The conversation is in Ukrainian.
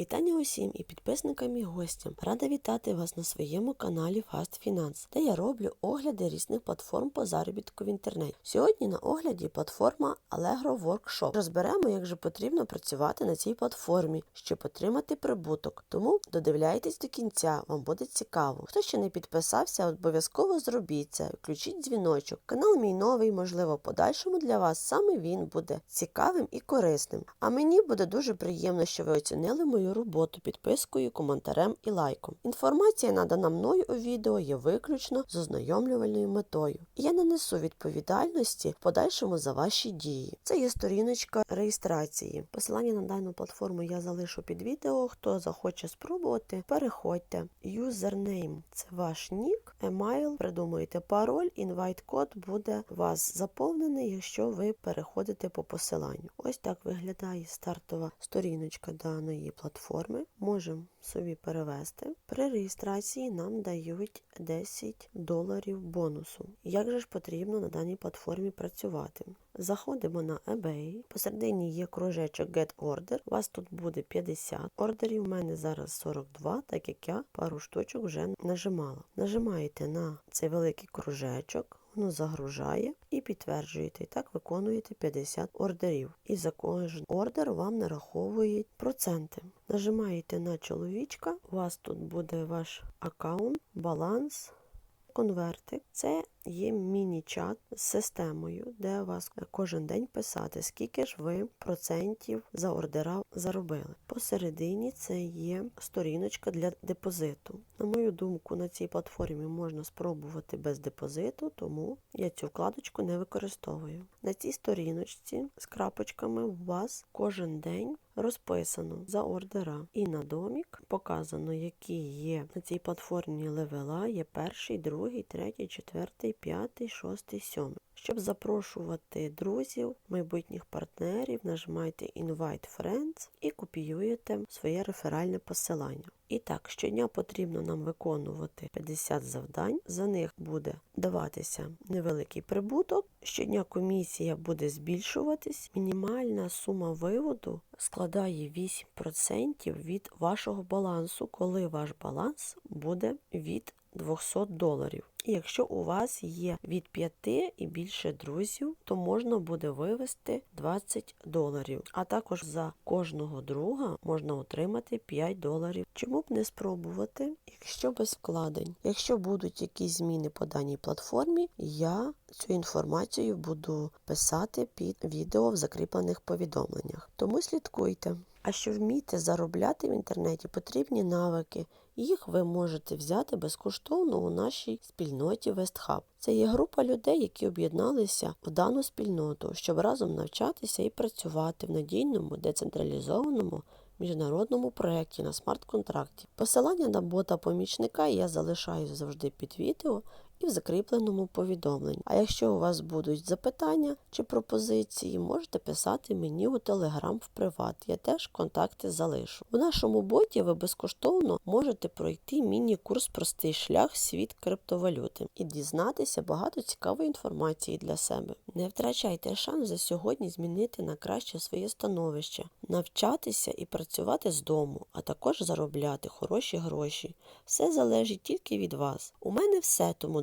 Вітання усім і підписникам і гостям. Рада вітати вас на своєму каналі Fast Finance, де я роблю огляди різних платформ по заробітку в інтернеті. Сьогодні на огляді платформа Allegro Workshop. Розберемо, як же потрібно працювати на цій платформі, щоб отримати прибуток. Тому додивляйтесь до кінця, вам буде цікаво. Хто ще не підписався, обов'язково зробіть це. Включіть дзвіночок. Канал мій новий, можливо, подальшому для вас саме він буде цікавим і корисним. А мені буде дуже приємно, що ви оцінили мою роботу підпискою, коментарем і лайком. Інформація, надана мною у відео, є виключно з ознайомлювальною метою. Я не несу відповідальності в подальшому за ваші дії. Це є сторіночка реєстрації. Посилання на дану платформу я залишу під відео. Хто захоче спробувати, переходьте. Юзернейм це ваш нік, емайл, придумуєте пароль, інвайт-код буде вас заповнений, якщо ви переходите по посиланню. Ось так виглядає стартова сторіночка даної платформи. Можемо собі перевести. При реєстрації нам дають 10 доларів бонусу. Як же ж потрібно на даній платформі працювати? Заходимо на eBay. Посередині є кружечок Get Order. У вас тут буде 50 ордерів. У мене зараз 42, так як я пару штучок вже нажимала. Нажимаєте на цей великий кружечок. Воно загружає і підтверджуєте. І так виконуєте 50 ордерів. І за кожен ордер вам нараховують проценти. Нажимаєте на чоловічка, у вас тут буде ваш аккаунт, баланс, конвертик. Це є міні-чат з системою, де вас кожен день писати, скільки ж ви процентів за ордера заробили. Посередині це є сторіночка для депозиту. На мою думку, на цій платформі можна спробувати без депозиту, тому я цю вкладочку не використовую. На цій сторіночці з крапочками у вас кожен день розписано за ордера. І на домік показано, які є на цій платформі левела, є перший, другий, третій, четвертий, п'ятий, шостий, сьомий. Щоб запрошувати друзів, майбутніх партнерів, нажимайте Invite Friends і копіюєте своє реферальне посилання. І так, щодня потрібно нам виконувати 50 завдань. За них буде даватися невеликий прибуток. Щодня комісія буде збільшуватись. Мінімальна сума виводу складає 8% від вашого балансу, коли ваш баланс буде від 200 доларів. І якщо у вас є від 5 і більше друзів, то можна буде вивести 20 доларів. А також за кожного друга можна отримати 5 доларів. Чому б не спробувати, якщо без вкладень? Якщо будуть якісь зміни по даній платформі, я цю інформацію буду писати під відео в закріплених повідомленнях. Тому слідкуйте. А щоб вміти заробляти в інтернеті, потрібні навики. Їх ви можете взяти безкоштовно у нашій спільноті WestHub. Це є група людей, які об'єдналися в дану спільноту, щоб разом навчатися і працювати в надійному, децентралізованому міжнародному проєкті на смарт-контракті. Посилання на бота помічника я залишаю завжди під відео і в закріпленому повідомленні. А якщо у вас будуть запитання чи пропозиції, можете писати мені у Телеграм в приват. Я теж контакти залишу. У нашому боті ви безкоштовно можете пройти міні-курс Простий шлях світ криптовалюти і дізнатися багато цікавої інформації для себе. Не втрачайте шанс за сьогодні змінити на краще своє становище, навчатися і працювати з дому, а також заробляти хороші гроші. Все залежить тільки від вас. У мене все, тому